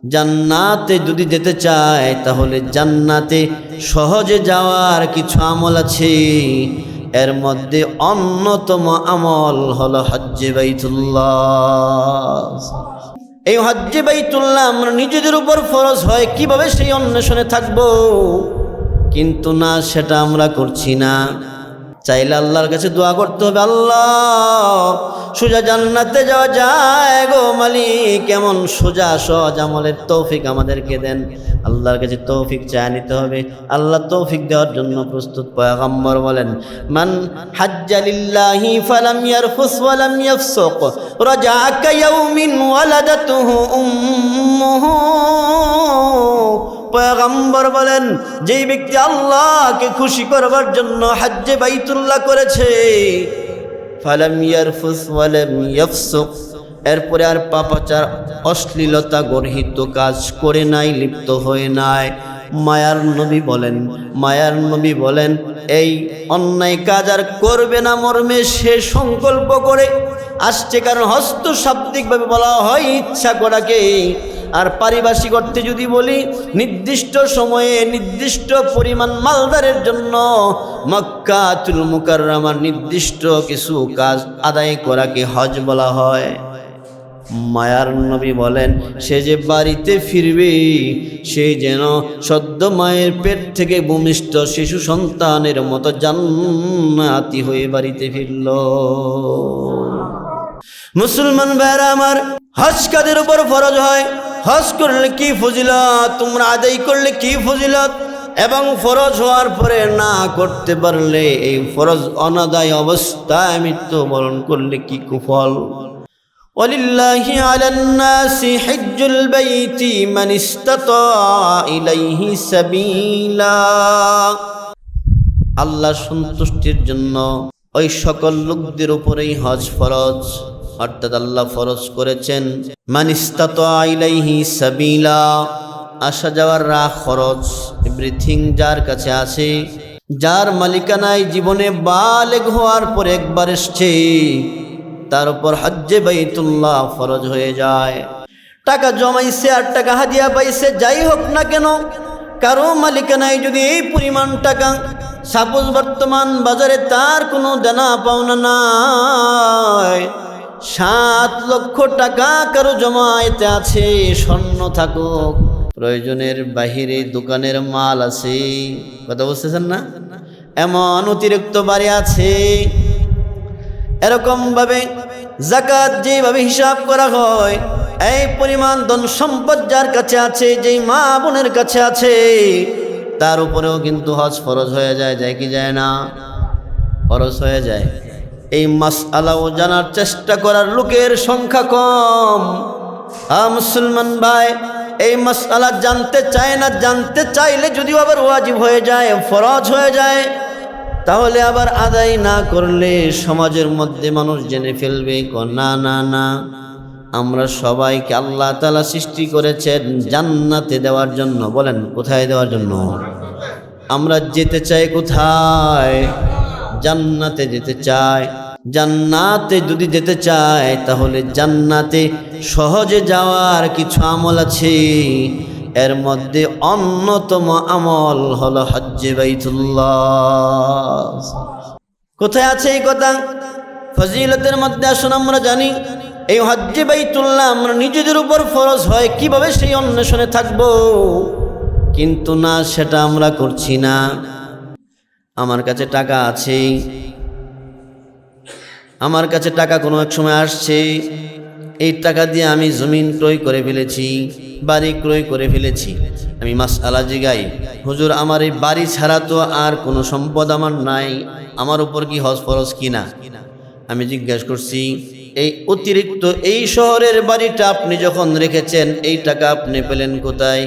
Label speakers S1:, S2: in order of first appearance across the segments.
S1: জান্নাতে যদি যেতে চায়, তাহলে জান্নাতে সহজে যাওয়ার কিছু আমল আছে। এর মধ্যে অন্যতম আমল হলো হজ্জে বাইতুল্লাহ। এই হজ্জে বাইতুল্লাহ আমরা নিজেদের উপর ফরজ হয়, কীভাবে সেই অন্বেষণে থাকব? কিন্তু না, সেটা আমরা করছি না। চাইলে আল্লাহর কাছে দোয়া করতে হবে, আল্লাহ সোজা জান্নাতে যাওয়া যায় গো মালিক। কেমন সোজা সহজ আমলের তৌফিক আমাদেরকে দেন। আল্লাহর কাছে তৌফিক চায় নিতে হবে। আল্লাহ তৌফিক দেওয়ার জন্য প্রস্তুত পয়গম্বর বলেন, মান হাজ্জালিল্লাহি ফালাম ইয়ারফুস ওয়ালাম ইয়াফসুক রাজাকা ইয়াউমিন ওয়ালাদাতুহু উম্মুহু। পয়গম্বর বলেন, যেই ব্যক্তি আল্লাহকে খুশি করবার জন্য হাজ্জে বাইতুল্লাহ করেছে ফালাম ইয়ারফুস ওয়ালাম ইয়াফসুক। এরপরে আর পাপাচার অশ্লীলতা গর্হিত কাজ করে নাই, লিপ্ত হয়ে নাই। মায়ার নবী বলেন, মায়ার নবী বলেন, এই অন্যায় কাজ আর করবে না মর্মে সে সংকল্প করে। আসছে কারণ হস্ত শাব্দিকভাবে বলা হয়, ইচ্ছা করাকে আর পারিভাষিক অর্থে যদি বলি, নির্দিষ্ট সময়ে নির্দিষ্ট পরিমাণ মালদারের জন্য মক্কাতুল মুকাররামার নির্দিষ্ট কিছু কাজ আদায় করাকে হজ বলা হয়। মায়ার নবী বলেন, সে যে বাড়িতে ফিরবে, সে যেন সদ্য মায়ের পেট থেকে ভূমিষ্ঠ শিশু সন্তানের মতো জান্নাতি হয়ে বাড়িতে ফিরল। মুসলমান ভাইরা আমার হজ কাদের উপর ফরজ হয়। হজ করলে কি ফজিলত তোমরা আদায় করলে কি ফজিলত এবং ফরজ হওয়ার পরে না করতে পারলে এই ফরজ অনাদায় অবস্থায় মৃত্যুবরণ করলে কি কুফল ولله على الناس حج البيت من استطاع إليه سبيلا আল্লাহ সন্তুষ্টির জন্য ওই সকল লোকদের উপরেই হজ ফরজ অর্থাৎ আল্লাহ ফরজ করেছেন, মানিস্তাত আইলাইহি সাবিলা। আসা যাওয়ার রাহ খরচ এভরিথিং যার কাছে আছে, যার মালিকানায় জীবনে বালেগ হওয়ার পর একবার এসছে, তার উপর হজ্জে বাইতুল্লাহ ফরজ হয়ে যায়। টাকা জমাইছে আর টাকা হাদিয়া পাইছে, যাই হোক না কেন, কারও মালিকানায় যদি এই পরিমাণ টাকা সাপোজ বর্তমান বাজারে তার কোনো দেনা পাওনা নাই। সাত লক্ষ টাকা কারও জমায়েতে আছে, স্বর্ণ থাকুক। প্রয়োজনের বাহিরে দোকানের মাল আছে। কথা বুঝতেছেন না? এমন অতিরিক্ত বাড়ি আছে। এরকমভাবে জাকাত যেভাবে হিসাব করা হয়, এই পরিমাণ ধন সম্পদ যার কাছে আছে, যেই মা বোনের কাছে আছে, তার উপরেও কিন্তু হজ ফরজ হয়ে যায় যায় কি যায় না? ফরজ হয়ে যায়। এই মাস আলাও জানার চেষ্টা করার লোকের সংখ্যা কম। আ মুসলমান ভাই, এই মাসালা জানতে চায় না, জানতে চাইলে যদিও আবার ওয়াজিব হয়ে যায়, ফরজ হয়ে যায়। তাহলে আবার আদায় না করলে সমাজের মধ্যে মানুষ জেনে ফেলবে না না না। আমরা সবাইকে আল্লাহ তালা সৃষ্টি করেছেন জান্নাতে দেওয়ার জন্য। বলেন, কোথায় দেওয়ার জন্য? আমরা যেতে চাই কোথায়? জান্নাতে যেতে চাই। জান্নাতে যদি যেতে চায়, তাহলে জান্নাতে সহজে যাওয়ার কিছু আমল আছে। এর মধ্যে অন্যতম আমল হলো হজ্জে বাইতুল্লাহ। কোথায় আছে এই কথা? ফজিলতের মধ্যে আসুন, আমরা জানি এই হজ্জে বাইতুল্লাহ আমরা নিজেদের উপর ফরজ হয়, কীভাবে সেই অন্বেষণে থাকব? কিন্তু না, সেটা আমরা করছি না। আমার কাছে টাকা আছে আমার কাছে টাকা কোনো এক সময় আসছে। এই টাকা দিয়ে আমি জমিন ক্রয় করে ফেলেছি, বাড়ি ক্রয় করে ফেলেছি। আমি মাস আলা জিগাই, হুজুর, আমার এই বাড়ি ছাড়া তো আর কোনো সম্পদ আমার নাই, আমার উপর কি হজ ফরজ কিনা? আমি জিজ্ঞাসা করছি, এই অতিরিক্ত এই শহরের বাড়িটা আপনি যখন রেখেছেন, এই টাকা আপনি পেলেন কোথায়?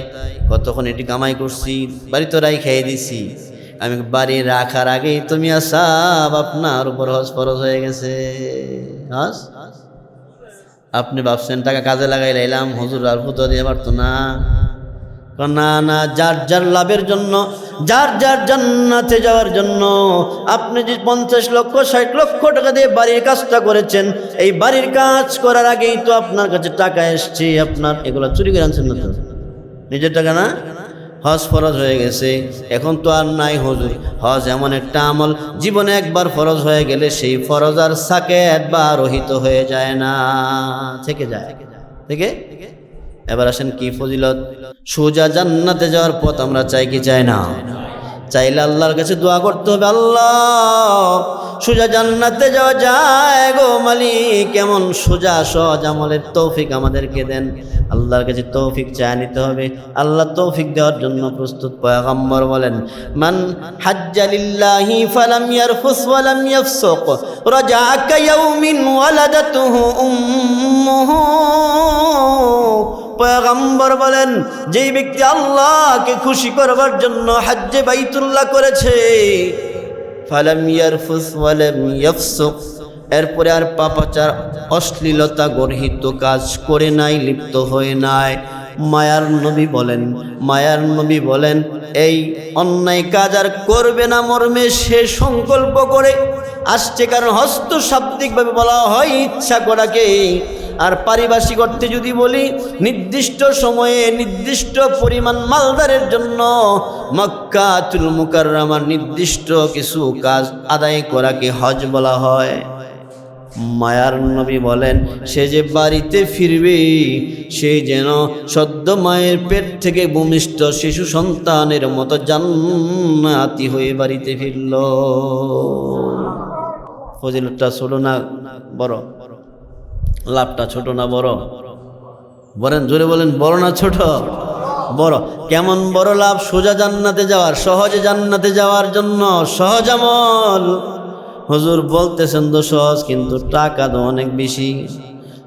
S1: কতক্ষণ এটি কামাই করছি, বাড়ি তো রাই খেয়ে দিছি। আমি বাড়ি রাখার আগেই তুমি আসাব আপনার উপর হজ ফরজ হয়ে গেছে। হজ? আপনি ভাবছেন টাকা কাজে লাগাই লাইলাম হুজুর আর ফুতো দিয়ে পারতো না। না না, যার যার লাভের জন্য, যার যার জান্নাতে যাওয়ার জন্য আপনি যে পঞ্চাশ লক্ষ, ষাট লক্ষ টাকা দিয়ে বাড়ির কাজটা করেছেন, এই বাড়ির কাজ করার আগেই তো আপনার কাছে টাকা এসছে, আপনার এগুলো চুরি করে আনছেন না নিজের টাকা না? হজ ফরজ হয়ে গেছে। এখন তো আর নাই হজুর। হজ এমন একটা আমল, জীবনে একবার ফরজ হয়ে গেলে সেই ফরজ আর সাকে একবার রহিত হয়ে যায় না। থেকে যায়। থেকে? এবার আসেন কি ফজিলত? সোজা জান্নাতে যাওয়ার পথ আমরা চাই কি চাই না? চাইলে আল্লাহর কাছে দোয়া করতে হবে, আল্লাহ, সোজা জান্নাতে যাওয়া যায় গো মালিক, কেমন সোজা সহজ আমলের তৌফিক আমাদেরকে দেন। আল্লাহর কাছে তৌফিক চায় নিতে হবে। আল্লাহ তৌফিক দেওয়ার জন্য প্রস্তুত পয়গম্বর বলেন, মান হাজ্জালিল্লাহি ফালাম ইয়ারফুস ওয়ালাম ইয়াফসুক রাজাকা ইয়াউমিন ওয়ালাদাতুহু উম্মুহু। পয়গম্বর বলেন, যেই ব্যক্তি আল্লাহকে খুশি করবার জন্য হাজ্জে বাইতুল্লাহ করেছে, ফালাম ইয়ারফুস ওয়ালাম ইয়াফসুক। এরপরে আর পাপাচার, অশ্লীলতা গর্হিত কাজ করে নাই, লিপ্ত হয়ে নাই। মায়ার নবী বলেন, মায়ার নবী বলেন, এই অন্যায় কাজ আর করবে না মর্মে সে সংকল্প করে। আসছে কারণ হস্ত শাব্দিকভাবে বলা হয়, ইচ্ছা করাকে আর পারিভাষিক অর্থে যদি বলি, নির্দিষ্ট সময়ে নির্দিষ্ট পরিমাণ মালদারের জন্য মক্কাতুল মুকাররামার নির্দিষ্ট কিছু কাজ আদায় করাকে হজ বলা হয়। মায়ার নবী বলেন, সে যে বাড়িতে ফিরবে, সে যেন সদ্য মায়ের পেট থেকে ভূমিষ্ঠ শিশু সন্তানের মতো জান্নাতি হয়ে বাড়িতে ফিরল। ফজিলতটা ছোট না, বড়। লাভটা ছোট না বড়? বলেন, জোরে বলেন, বড় না ছোট? বড়। কেমন বড় লাভ? সোজা জান্নাতে যাওয়ার, সহজে জান্নাতে যাওয়ার জন্য সহজ আমল। হুজুর বলতেছেন তো সহজ, কিন্তু টাকা তো অনেক বেশি।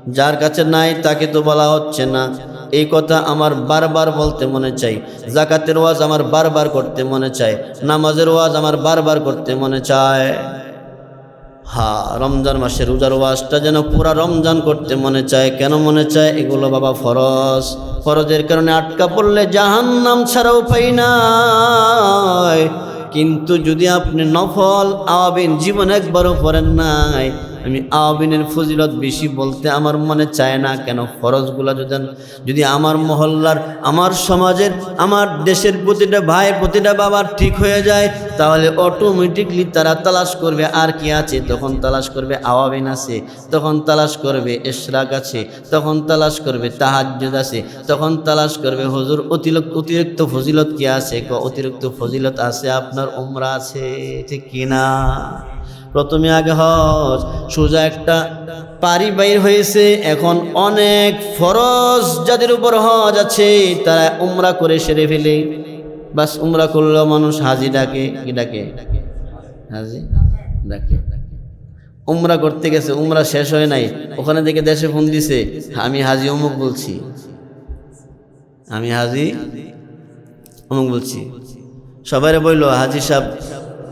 S1: যার কাছে নাই, তাকে তো বলা হচ্ছে না। এই কথা আমার বারবার বলতে মনে চাই। জাকাতের ওয়াজ আমার বারবার করতে মনে চায় নামাজের ওয়াজ আমার বারবার করতে মনে চায়। হা, রমজান মাসে রোজার ওয়াজটা যেন পুরা রমজান করতে মনে চায়। কেন মনে চায়? এগুলো বাবা ফরজ। ফরজের কারণে আটকা পড়লে জাহান নাম ছাড়া উপায় নাই। কিন্তু যদি আপনি নফল আওয়াবিন জীবন একবারও পড়েন নাই আমি আওয়াবিনের ফজিলত বেশি বলতে আমার মনে চায় না কেন? ফরজগুলা যদি যদি আমার মহল্লার, আমার সমাজের, আমার দেশের প্রতিটা ভাইয়ের প্রতিটা বাবার ঠিক হয়ে যায়, তাহলে অটোমেটিকলি তারা তালাশ করবে, আর কি আছে? তখন তালাশ করবে আওয়াবিন আছে, তখন তালাশ করবে এশরাক আছে, তখন তালাশ করবে তাহাজ্জুদ আছে, তখন তালাশ করবে হজুর অতিরিক্ত অতিরিক্ত ফজিলত কি আছে? অতিরিক্ত ফজিলত আছে? আপনার উমরা আছে ঠিক কিনা? প্রথমে আগে হজ, সোজা একটা পারি বাইর হয়েছে। এখন অনেক ফরজ যাদের উপর হজ আছে, তারা উমরা করে সেরে ফেলে। বাস উমরা করলেও মানুষ হাজি ডাকে, কি ডাকে? হাজি ডাকে। উমরা করতে গেছে, উমরা শেষ হয় নাই। ওখানে থেকে দেশে ফোন দিছে, আমি হাজি অমুক বলছি। আমি হাজি অমুক বলছি। সবাই বলল, হাজি সাহেব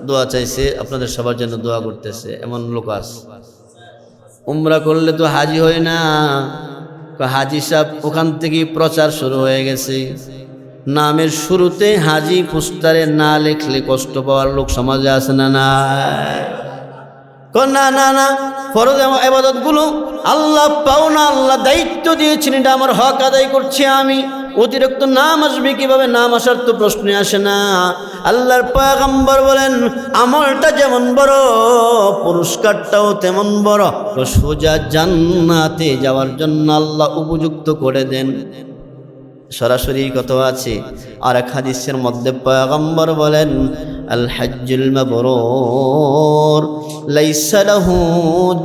S1: দোয়া চাইছে, আপনাদের সবার জন্য দোয়া করতেছে, এমন লোক আছে। উমরা করলে তো হাজি হয় না। হাজি সাহেব ওখান থেকে প্রচার শুরু হয়ে গেছে। নামের শুরুতে হাজি পোস্টারে না লেখলে কষ্ট পাওয়ার লোক সমাজে আছে না না না না না, ফরজ এবাদতগুলো আল্লাহ পাও না আল্লাহ দায়িত্ব দিয়েছেন, এটা আমার হক আদায় করছি আমি। অতিরিক্ত নাম আসবে কীভাবে? নাম আসার তো প্রশ্নে আসে না। আল্লাহর পয়গম্বর বলেন আমলটা যেমন বড়, পুরস্কারটাও তেমন বড়। তো সোজা জান্নাতে যাওয়ার জন্য আল্লাহ উপযুক্ত করে দেন। সরাসরি কত আছে। আর এক হাদিসের মধ্যে পয়গম্বর বলেন আল হজ্জুল মাবরুর, লাইসা লাহু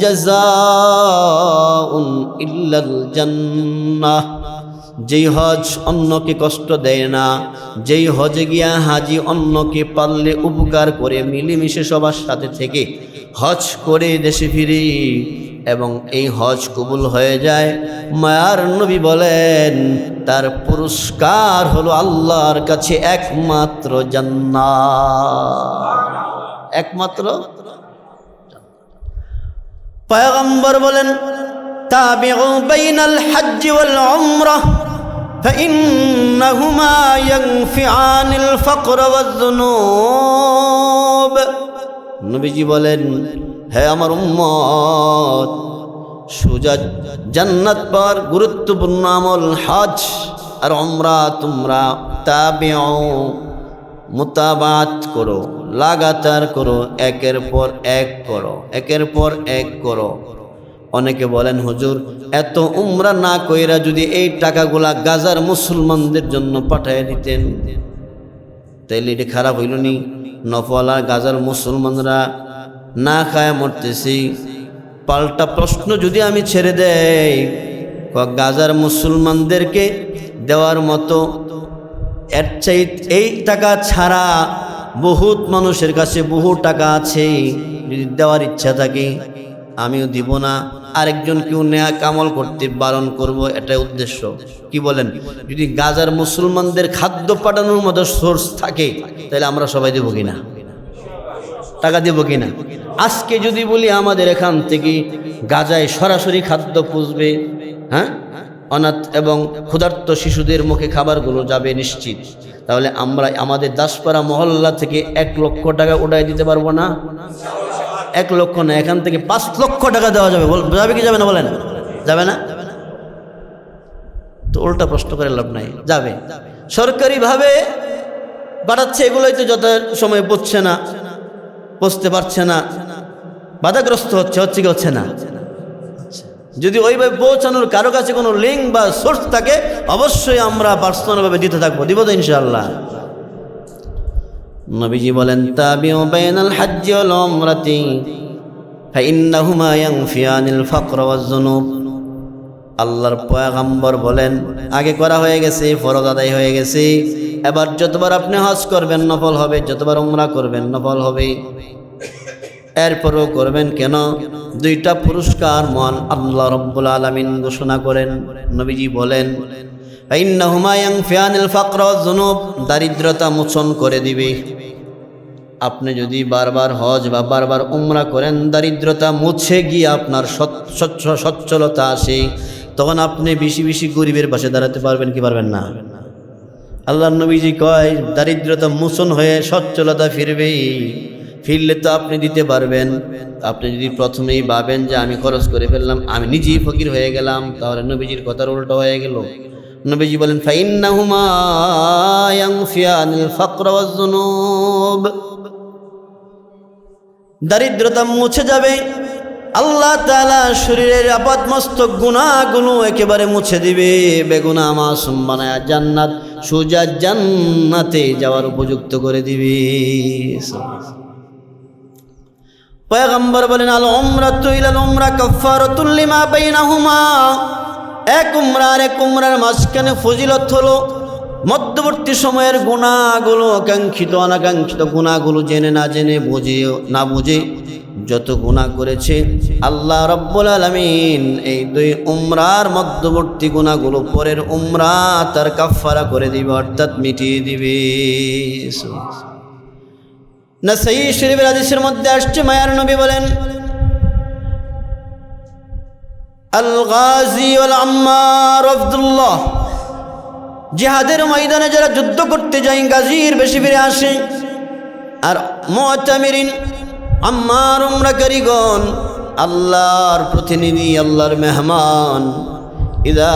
S1: জাযাউন ইল্লাল জান্নাহ। যেই হজ অন্যকে কষ্ট দেয় না, যেই হজে গিয়া হাজি অন্যকে পারলে উপকার করে মিলেমিশে সবার সাথে থেকে হজ করে দেশে ফিরি এবং এই হজ কবুল হয়ে যায়। মায়ার নবী বলেন, তার পুরস্কার হলো আল্লাহর কাছে একমাত্র জান্না একমাত্র পয়গম্বর বলেন, তাবিউ বাইনাল হজ্জ ওয়াল উমরাহ فإنهما ينفعان الفقر والذنوب নবীজি বলেন হে আমার উম্মত সুজা জান্নাত পাওয়ার গুরুত্বপূর্ণ আমল হজ আর ওমরা তোমরা তাবিউ মোতাবাত করো লাগাতার করো একের পর এক করো একের পর এক করো অনেকে বলেন, হুজুর, এত উমরা না কইরা যদি এই টাকাগুলা গাজার মুসলমানদের জন্য পাঠিয়ে দিতেন? তাইলে এটা খারাপ হইল নি। নফল গাজার মুসলমানরা না খায় মরতেছি। পাল্টা প্রশ্ন যদি আমি ছেড়ে দেই গাজার মুসলমানদেরকে দেওয়ার মতো চাই এই টাকা ছাড়া বহুত মানুষের কাছে বহু টাকা আছে। যদি দেওয়ার ইচ্ছা থাকে, আমিও দিব না। আরেকজন কেউ নেয়া কামল করতে বারণ করব, এটাই উদ্দেশ্য। কি বলেন? যদি গাজার মুসলমানদের খাদ্য পাঠানোর মতো সোর্স থাকে, তাহলে আমরা সবাই দেবো কিনা? টাকা দেবো কিনা? আজকে যদি বলি আমাদের এখান থেকে গাজায় সরাসরি খাদ্য পুষবে হ্যাঁ? অনাথ এবং ক্ষুধার্ত শিশুদের মুখে খাবারগুলো যাবে নিশ্চিত। তাহলে আমরা আমাদের দাসপাড়া মহল্লা থেকে এক লক্ষ টাকা উঠাই দিতে পারব না? এক লক্ষ না, এখান থেকে পাঁচ লক্ষ টাকা দেওয়া যাবে। যাবে কি যাবে না বলেন? যাবে না? তো উল্টা প্রশ্ন করে লাভ নাই। যাবে। সরকারিভাবে বাড়াচ্ছে এগুলোই তো যত সময় পড়ছে না পৌঁছতে পারছে না, বাধাগ্রস্ত হচ্ছে হচ্ছে কি হচ্ছে না? যদি ওইভাবে পৌঁছানোর কারও কাছে কোনো লিঙ্ক বা সোর্স থাকে, অবশ্যই আমরা পার্সোনালভাবে দিতে থাকব। দিব তো ইনশাআল্লাহ। নবীজি বলেন আল্লাহর পয়গাম্বর বলেন, আগে করা হয়ে গেছে, ফরজ আদায় হয়ে গেছে। এবার যতবার আপনি হজ করবেন, নফল হবে। যতবার উমরা করবেন, নফল হবে। এরপরও করবেন কেন? দুইটা পুরস্কার মহান আল্লাহ রব্বুল আলমিন ঘোষণা করেন। নবীজি বলেন ইন্নাহুমা ইয়ানফিয়ানিল ফাকর ওয়াজ যুনুব, দারিদ্রতা মোচন করে দিবে। আপনি যদি বারবার হজ বা বারবার উমরা করেন, দারিদ্রতা মুছে গিয়ে আপনার স্বচ্ছ সচ্ছলতা আসে। তখন আপনি বেশি বেশি গরিবের পাশে দাঁড়াতে পারবেন কি পারবেন না? আল্লাহ নবীজি কয়, দারিদ্রতা মোচন হয়ে সচ্ছলতা ফিরবে। ফিরলে তো আপনি দিতে পারবেন। আপনি যদি প্রথমেই ভাবেন যে আমি খরচ করে ফেললাম, আমি নিজেই ফকির হয়ে গেলাম, তাহলে নবীজির কথার উল্টো হয়ে গেল। নবীজি বলেন দারিদ্রতা মুছে যাবে, আল্লাহ তালা শরীরের আপাত মস্তক গুণাগুলো একেবারে মুছে দিবে। বেগুনা মাসুম বানায় জান্নাত, সোজা জান্নাতে যাওয়ার উপযুক্ত করে দিবে। পয়গম্বর বলেন আল উমরা তুইলাল উমরা কাফারাতুল লিমা বাইনাহুমা। এক উমরা আর এক উমরার মাঝখানে ফজিলত হলো, মধ্যবর্তী সময়ের গুণাগুলো কাঙ্ক্ষিত অনাকাঙ্ক্ষিত গুণাগুলো জেনে না জেনে বুঝে না বুঝে যত গুণা করেছে আল্লাহ রব্বুল আলমিন, এই দুই উমরার মধ্যবর্তী গুণাগুলো পরের উমরা তার কাফারা করে দিবে, অর্থাৎ মিটিয়ে দিবে। না সেই শরীফের আদেশের মধ্যে আসছে, মায়ার নবী বলেন আল গাজী ওয়াল আম্মার আব্দুল্লাহ। জিহাদের ময়দানে যারা যুদ্ধ করতে যায়, গাজীর বেশি ফিরে আসে। আর মুতামিরিন, আম্মার উমরা কারিগণ আল্লাহর প্রতিনিধি, আল্লাহর মেহমান। ইদা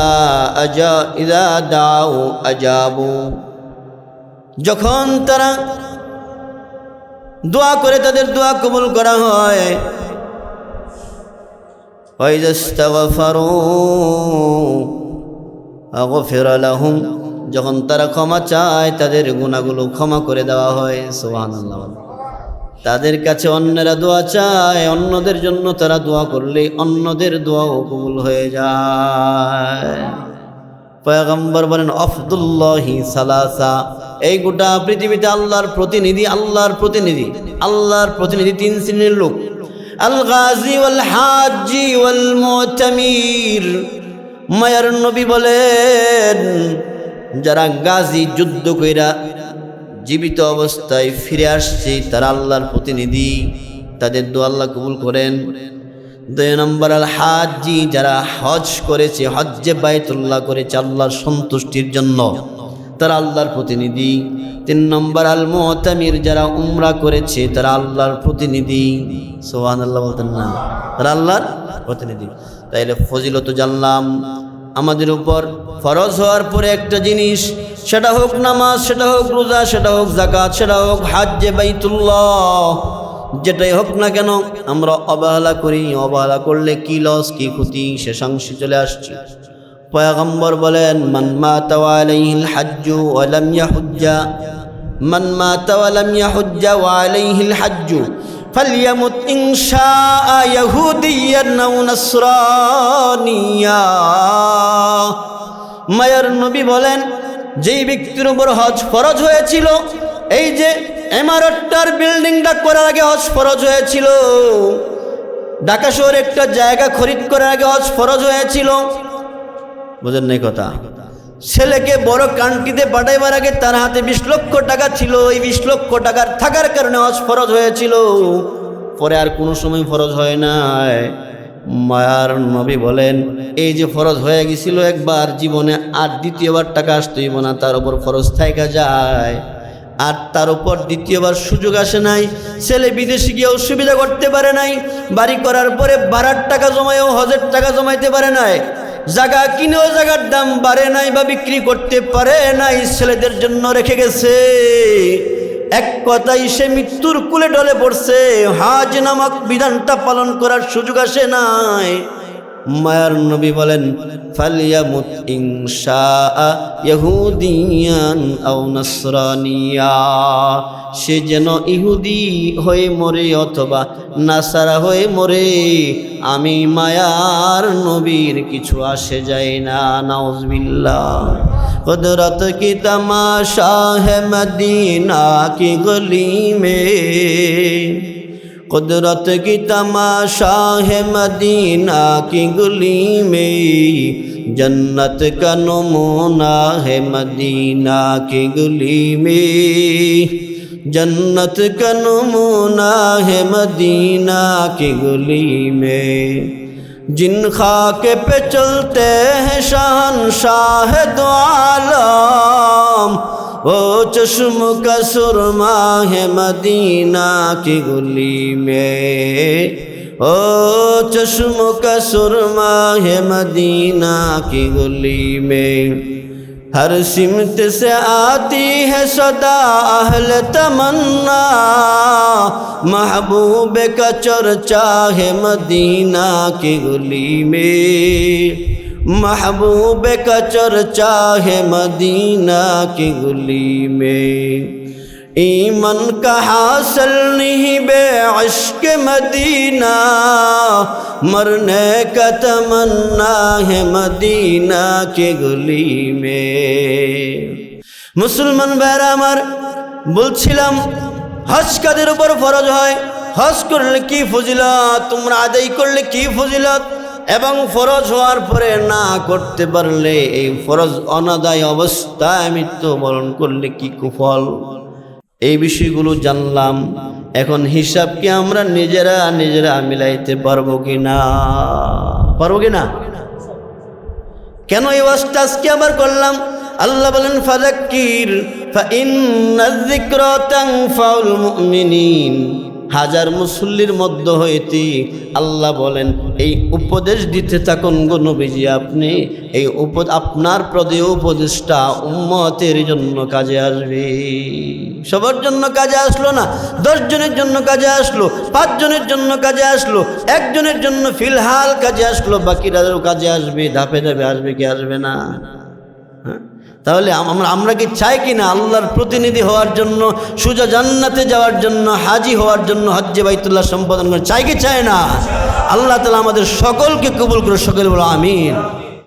S1: আজা, ইদা দাও আজাবু। যখন তারা দোয়া করে, তাদের দোয়া কবুল করা হয় وإذا استغفروا أغفر لهم যখন তারা ক্ষমা চায় তাদের গুণাগুলো ক্ষমা করে দেওয়া হয় সুবহানাল্লাহ তাদের কাছে অন্যেরা দোয়া চায় অন্যদের জন্য তারা দোয়া করলে অন্যদের দোয়াও কবুল হয়ে যায় পয়গম্বর বলেন আফদুল্লাহি সালাসা এই গোটা পৃথিবীতে আল্লাহর প্রতিনিধি আল্লাহর প্রতিনিধি আল্লাহর প্রতিনিধি তিন শ্রেণীর লোক আল গাজী ওয়াল হাজি ওয়াল মুতামির মায়ার নবী বলেন, যারা গাজী যুদ্ধ কইরা জীবিত অবস্থায় ফিরে আসছে, তারা আল্লাহর প্রতিনিধি। তাদের দো আল্লাহ কবুল করেন। দুই নম্বর আল হাজি যারা হজ করেছে, হজ্জে বাইতুল্লাহ করেছে আল্লাহর সন্তুষ্টির জন্য। তারা আল্লাহর প্রতিনিধি। তিন নম্বর আল মোহতামির যারা উমরা করেছে, তারা আল্লাহর প্রতিনিধি। সোহান আল্লাহ বলতেন না, তারা আল্লাহর প্রতিনিধি। তাইলে ফজিলত জানলাম, আমাদের উপর ফরজ হওয়ার পরে একটা জিনিস, সেটা হোক নামাজ, সেটা হোক রোজা, সেটা হোক জাকাত সেটা হোক হাজ্জে, বাইতুল্লাহ, যেটাই হোক না কেন, আমরা অবহেলা করি, অবহেলা করলে কি লস কি ক্ষতি শেষাংশে চলে আসছি। পয়গম্বর বলেন, মান মাতা হাজ্জু ওয়া লাম ইয়াহুজ্জা। মান মাতা ওয়া ইয়াহুজ্জা ওয়া আলাইহিল হাজ্জু। ইন শাআ ইয়াহুদিয়ান আও নাসরানিয়া। মায়ার নবী বলেন, যেই ব্যক্তির উপর হজ ফরজ হয়েছিল, এই যে এমারতটার বিল্ডিংটা করার আগে হজ ফরজ হয়েছিল, ঢাকা শহরে একটা জায়গা খরিদ করার আগে হজ ফরজ হয়েছিল বুঝেন নাই কথা? ছেলেকে বড় কান্ট্রিতে পাঠাইবার আগে তার হাতে বিশ লক্ষ টাকা ছিল। ওই বিশ লক্ষ টাকার থাকার কারণে হজ ফরজ হয়েছিল। পরে আর কোনো সময় ফরজ হয় নাই। মায়ার নবী বলেন, এই যে ফরজ হয়ে গেছিল একবার, জীবনে আর দ্বিতীয়বার টাকা আসতেই না, তার উপর ফরজ থাকা যায়। আর তার উপর দ্বিতীয়বার সুযোগ আসে নাই। ছেলে বিদেশে গিয়েও সুবিধা করতে পারে নাই। বাড়ি করার পরে বাড়ার টাকা জমায়ও, হজের টাকা জমাইতে পারে নাই। জায়গা কিনেও জায়গার দাম বাড়ে নাই বা বিক্রি করতে পারে নাই, ছেলেদের জন্য রেখে গেছে। এক কথাই সে মৃত্যুর কুলে ডলে পড়ছে। হাজ নামক বিধানটা পালন করার সুযোগ আসে নাই। মায়ার নবী বলেন, ফালিয়ামুত ইংশা ইহুদিয়ান সে যেন ইহুদি হয়ে মরে অথবা নাসারা হয়ে মরে, আমি মায়ার নবীর কিছু আসে যায় না নাউজবিল্লা কদরত কি তামাশা ہے مدینہ کی گلی قدرت کی تماشا ہے مدینہ کی گلی میں۔ جنت کا نمونہ ہے مدینہ کی گلی میں۔ جنت کا نمونہ ہے مدینہ کی گلی میں۔ جن خاک پہ چلتے ہیں شہن شاہ دعالم وہ چشم کا سرما ہے مدینہ کی گلی میں۔ او چشم کا سرما ہے مدینہ کی گلی میں۔ ہر سمت سے آتی ہے صدا اہل تمنا۔ محبوب کا چرچا ہے مدینہ کی گلی میں۔ محبوب کا چرچا ہے مدینہ کی گلی میں ایمن کا حاصل نہیں بے عشق مدینہ مرنے کا تمنا ہے مدینہ کی گلی میں মুসলমান ভাইরা আমার বলছিলাম হজ কাদের উপর ফরজ হয় হজ করলে কি ফজিলত তোমরা আদায় করলে কি ফজিলত এবং ফরজ হওয়ার পরে না করতে পারলে এই ফরজ অনাদায় অবস্থায় মৃত্যুবরণ করলে কি কুফল? এই বিষয়গুলো জানলাম। এখন হিসাব কি আমরা নিজেরা নিজেরা মিলাইতে পারব কি না পারব কি না কেন এই ওয়াজটা আজকে আবার করলাম? আল্লাহ বলেন ফাজাক্কির ফাউল মুমিনিন। হাজার মুসল্লির মধ্য হইতে আল্লাহ বলেন, এই উপদেশ দিতে থাকুন গো নবীজি আপনি। এই উপ আপনার প্রদে উপদেশটা উম্মতের জন্য কাজে আসবে। সবার জন্য কাজে আসলো না, দশ জনের জন্য কাজে আসলো, পাঁচ জনের জন্য কাজে আসলো, একজনের জন্য ফিলহাল কাজে আসলো বাকিরাও কাজে আসবে, ধাপে ধাপে আসবে কি আসবে না? হ্যাঁ? তাহলে আমরা আমরা কি চাই কি না আল্লাহর প্রতিনিধি হওয়ার জন্য, সুজা জান্নাতে যাওয়ার জন্য, হাজি হওয়ার জন্য হজ্জে বাইতুল্লাহ সম্পাদন করে চাই কি চায় না? আল্লাহ তালা আমাদের সকলকে কবুল করে সকলে বলো আমিন।